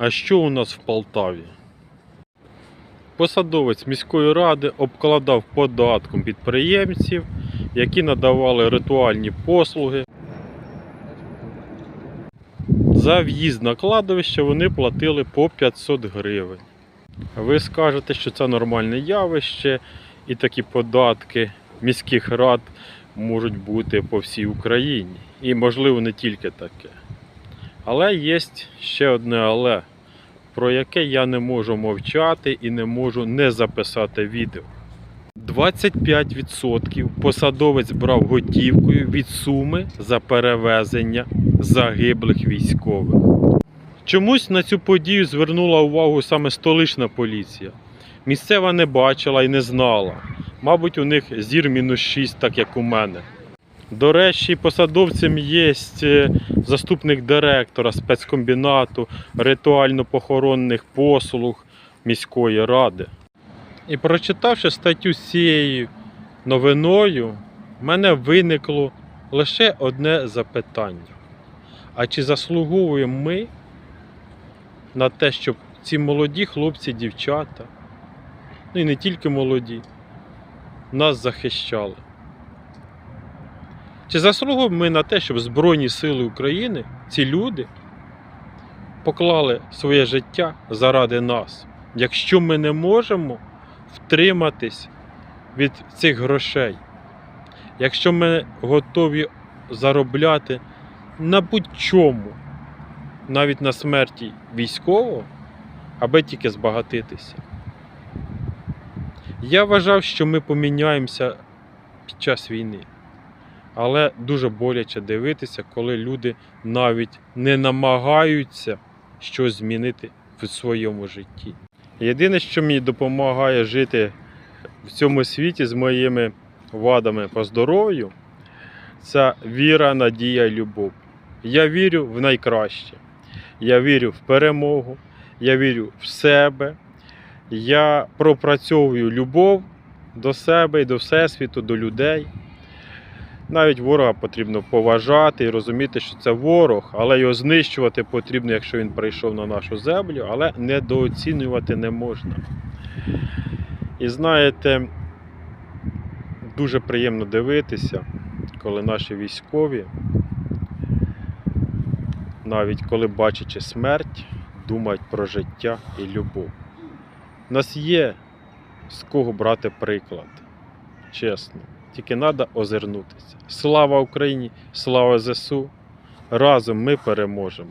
А що у нас в Полтаві? Посадовець міської ради обкладав податком підприємців, які надавали ритуальні послуги. За в'їзд на кладовище вони платили по 500 гривень. Ви скажете, що це нормальне явище, і такі податки міських рад можуть бути по всій Україні. І, можливо, не тільки таке. Але є ще одне але, про яке я не можу мовчати і не можу не записати відео. 25% посадовець брав готівкою від суми за перевезення загиблих військових. Чомусь на цю подію звернула увагу саме столична поліція. Місцева не бачила і не знала. Мабуть, у них зір мінус 6, так як у мене. До речі, посадовцем є е, заступник директора спецкомбінату ритуально-похоронних послуг міської ради. І прочитавши статтю з цією новиною, в мене виникло лише одне запитання. А чи заслуговуємо ми на те, щоб ці молоді хлопці, дівчата, ну і не тільки молоді, нас захищали? Чи заслуговуємо ми на те, щоб Збройні Сили України, ці люди, поклали своє життя заради нас, якщо ми не можемо втриматись від цих грошей, якщо ми готові заробляти на будь-чому, навіть на смерті військового, аби тільки збагатитися. Я вважав, що ми поміняємося під час війни. Але дуже боляче дивитися, коли люди навіть не намагаються щось змінити в своєму житті. Єдине, що мені допомагає жити в цьому світі з моїми вадами по здоров'ю, це віра, надія і любов. Я вірю в найкраще. Я вірю в перемогу, я вірю в себе. Я пропрацьовую любов до себе і до Всесвіту, до людей. Навіть ворога потрібно поважати і розуміти, що це ворог, але його знищувати потрібно, якщо він прийшов на нашу землю, але недооцінювати не можна. І знаєте, дуже приємно дивитися, коли наші військові, навіть коли бачачи смерть, думають про життя і любов. У нас є з кого брати приклад, чесно. Тільки треба озирнутися. Слава Україні! Слава ЗСУ! Разом ми переможемо!